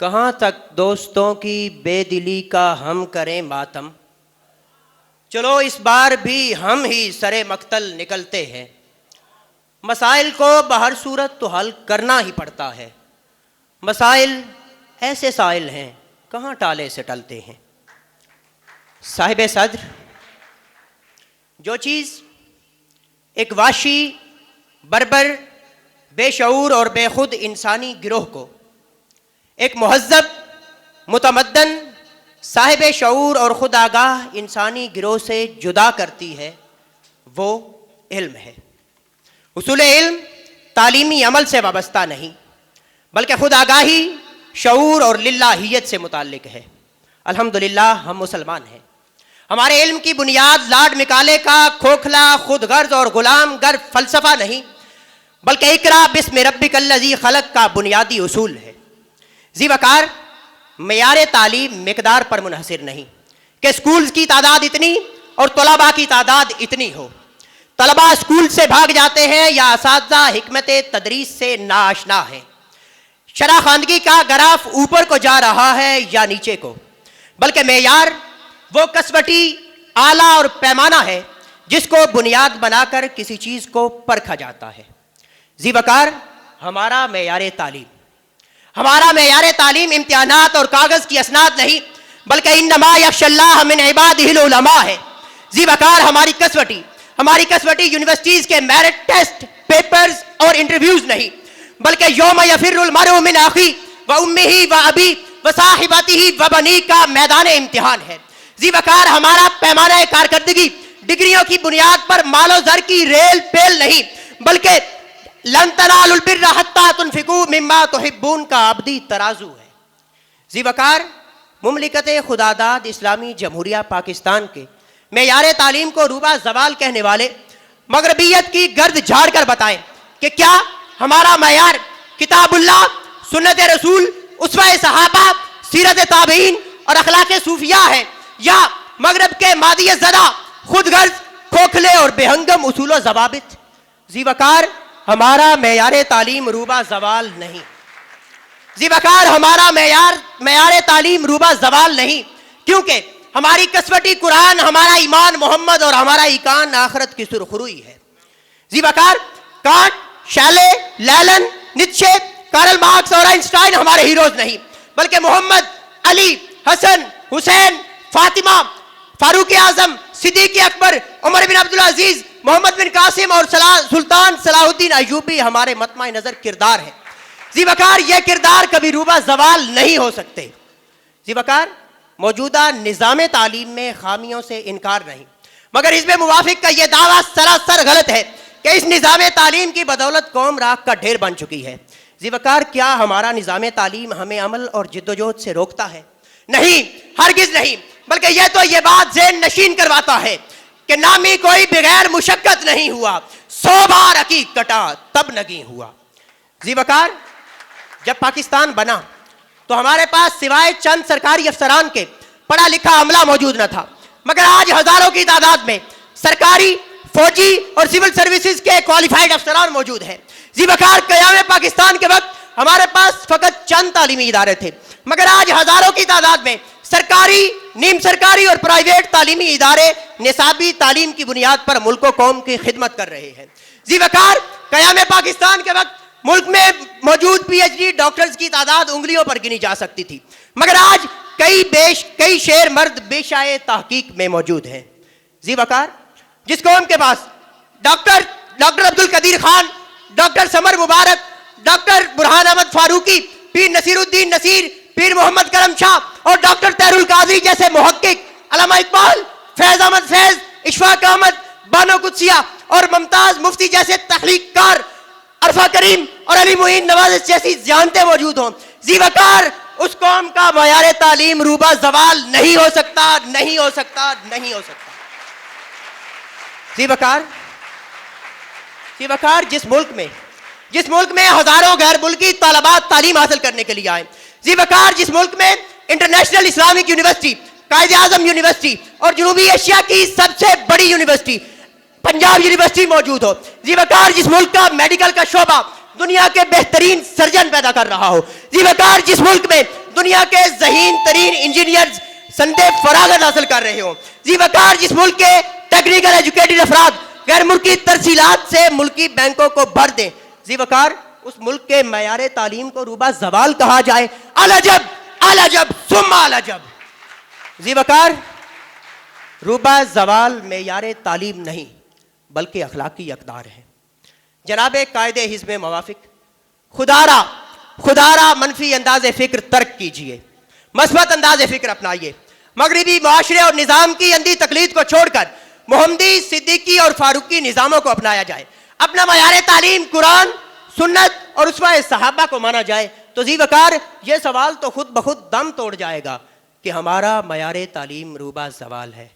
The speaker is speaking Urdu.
کہاں تک دوستوں کی بے دلی کا ہم کریں ماتم؟ چلو اس بار بھی ہم ہی سرے مقتل نکلتے ہیں۔ مسائل کو بہر صورت تو حل کرنا ہی پڑتا ہے۔ مسائل ایسے سائل ہیں، کہاں ٹالے سے ٹلتے ہیں؟ صاحب صدر، جو چیز ایک واشی بربر، بے شعور اور بے خود انسانی گروہ کو ایک مہذب، متمدن، صاحب شعور اور خود آگاہ انسانی گروہ سے جدا کرتی ہے، وہ علم ہے۔ اصول علم تعلیمی عمل سے وابستہ نہیں، بلکہ خود آگاہی، شعور اور للہیت سے متعلق ہے۔ الحمدللہ، ہم مسلمان ہیں۔ ہمارے علم کی بنیاد لاڈ مکالے کا کھوکھلا خود غرض اور غلام گر فلسفہ نہیں، بلکہ اقرا بسم ربک الذی خلق کا بنیادی اصول ہے۔ زی وقار معیار تعلیم مقدار پر منحصر نہیں۔ کہ اسکولز کی تعداد اتنی اور طلباء کی تعداد اتنی ہو۔ طلباء اسکول سے بھاگ جاتے ہیں یا اساتذہ حکمت تدریس سے ناشنا ہیں۔ شرح خواندگی کا گراف اوپر کو جا رہا ہے یا نیچے کو۔ بلکہ معیار وہ کسوٹی آلہ اور پیمانہ ہے جس کو بنیاد بنا کر کسی چیز کو پرکھا جاتا ہے۔ زی وقار ہمارا معیار تعلیم۔ ہمارا معیار تعلیم امتحانات اور کاغذ کی اسناد نہیں، بلکہ انما یخش اللہ من عباد العلماء ہے۔ زی وقار، ہماری کسوٹی ہماری کسوٹی یونیورسٹیز کے میرٹ ٹیسٹ پیپرز اور انٹرویوز نہیں، بلکہ یوم یفر المرء من اخی و امی و ابی و صاحباتی ہی و بنی کا میدان امتحان ہے۔ زی وقار، ہمارا پیمانہ کارکردگی ڈگریوں کی بنیاد پر مال و زر کی ریل پیل نہیں، بلکہ لن تنالوا البر حتى تنفقوا مما تحبون، کا ابدی ترازو ہے۔ زی وقار، مملکت خداداد اسلامی جمہوریہ پاکستان کے معیار تعلیم کو روبا زوال کہنے والے مغربیت کی گرد جھاڑ کر بتائیں کہ کیا ہمارا معیار کتاب اللہ، سنت رسول، اسوہ صحابہ، سیرت تابعین اور اخلاق صوفیہ ہے یا مغرب کے مادی زدہ خود غرض کھوکھلے اور بےہنگم اصول و ضوابط؟ زی وقار ہمارا معیار تعلیم روبا زوال نہیں۔ جی زی وقار ہمارا معیار معیار تعلیم روبا زوال نہیں۔ کیونکہ ہماری کسوٹی قرآن، ہمارا ایمان محمد اور ہمارا ایکان آخرت کی سرخروئی ہے۔ جی زی وقار Kant, Shelley, Lenin, Nietzsche, Karl Marx اور آئنسٹائن ہمارے ہیروز نہیں، بلکہ محمد، علی، حسن، حسین، فاطمہ، فاروق اعظم، صدیق اکبر، عمر بن عبدالعزیز، محمد بن قاسم اور سلطان الدین ایوبی ہمارے متمع نظر کردار ہیں۔ زی وقار یہ کردار کبھی روبہ زوال نہیں ہو سکتے۔ زی وقار موجودہ نظام تعلیم میں خامیوں سے انکار نہیں۔ مگر اس میں موافق کا یہ دعویٰ سراسر غلط ہے کہ اس نظام تعلیم کی بدولت قوم راک کا ڈھیر بن چکی ہے۔ زی کیا ہمارا نظام تعلیم ہمیں عمل اور جد و جہد سے روکتا ہے؟ نہیں، ہرگز نہیں، بلکہ یہ تو یہ بات ذہن نشین کرواتا ہے کہ نامی کوئی بغیر مشقت نہیں ہوا، سو بار عقیق کٹا، تب نگی ہوا۔ زی وقار، جب پاکستان بنا، تو ہمارے پاس سوائے چند سرکاری افسران کے پڑھا لکھا عملہ موجود نہ تھا، مگر آج ہزاروں کی تعداد میں سرکاری، فوجی اور سول سروسز کے کوالیفائڈ افسران موجود ہیں۔ زی وقار، قیام پاکستان کے وقت ہمارے پاس فقط چند تعلیمی ادارے تھے، مگر آج ہزاروں کی تعداد میں سرکاری، نیم سرکاری اور پرائیویٹ تعلیمی ادارے نصابی تعلیم کی بنیاد پر ملک و قوم کی خدمت کر رہے ہیں۔ زی وقار، قیام پاکستان کے وقت ملک میں موجود پی ایچ ڈی ڈاکٹرز کی تعداد انگلیوں پر گنی جا سکتی تھی۔ مگر آج کئی بیش، کئی شیر مرد بے شائع تحقیق میں موجود ہیں۔ زی وقار، جس قوم کے پاس doctor doctor Abdul Qadeer Khan, doctor Samar Mubarak, doctor Burhan Ahmad Farooqi, Pir Naseeruddin Naseer Pir محمد کرم شاہ اور ڈاکٹر تیر القاضی جیسے محقق علامہ اقبال، فیض احمد فیض، اشفاق احمد، بانو قدسیہ اور ممتاز مفتی جیسے تخلیق کار عرفہ کریم اور علی معین نواز جیسی جانتے موجود ہوں۔ زی وقار، اس قوم کا معیار تعلیم روبہ زوال نہیں ہو سکتا، نہیں ہو سکتا، نہیں ہو سکتا۔ زی وقار زی وقار، جس ملک میں، جس ملک میں ہزاروں غیر ملکی طالبات تعلیم حاصل کرنے کے لیے آئے زی وقار جس ملک میں international Islamic university, Quaid Azam university اور جنوبی ایشیا کی سب سے بڑی یونیورسٹی، پنجاب یونیورسٹی موجود ہو۔ زی وقار جس ملک کا میڈیکل کا شعبہ دنیا کے بہترین سرجن پیدا کر رہا ہو۔ زی وقار جس ملک میں دنیا کے ذہین ترین انجینئر سندے فراغت حاصل کر رہے ہوں۔ جی وقار جس ملک کے ٹیکنیکل ایجوکیٹڈ افراد غیر ملکی ترسیلات سے ملکی بینکوں کو بھر دیں۔ جی وقار اس ملک کے معیار تعلیم کو روبہ زوال کہا جائے۔ الجب الجب ثم الجب جی وقار روبہ زوال معیار تعلیم نہیں، بلکہ اخلاقی اقدار ہے۔ جناب قائد حزب موافق خدارا خدارا منفی انداز فکر ترک کیجیے۔ مثبت انداز فکر اپنائیے۔ مغربی معاشرے اور نظام کی اندھی تقلید کو چھوڑ کر محمدی، صدیقی اور فاروقی نظاموں کو اپنایا جائے۔ اپنا معیار تعلیم، قرآن سنت اور اس صحابہ کو مانا جائے تو زی وقار، یہ سوال تو خود بخود دم توڑ جائے گا کہ ہمارا معیار تعلیم روبہ سوال ہے۔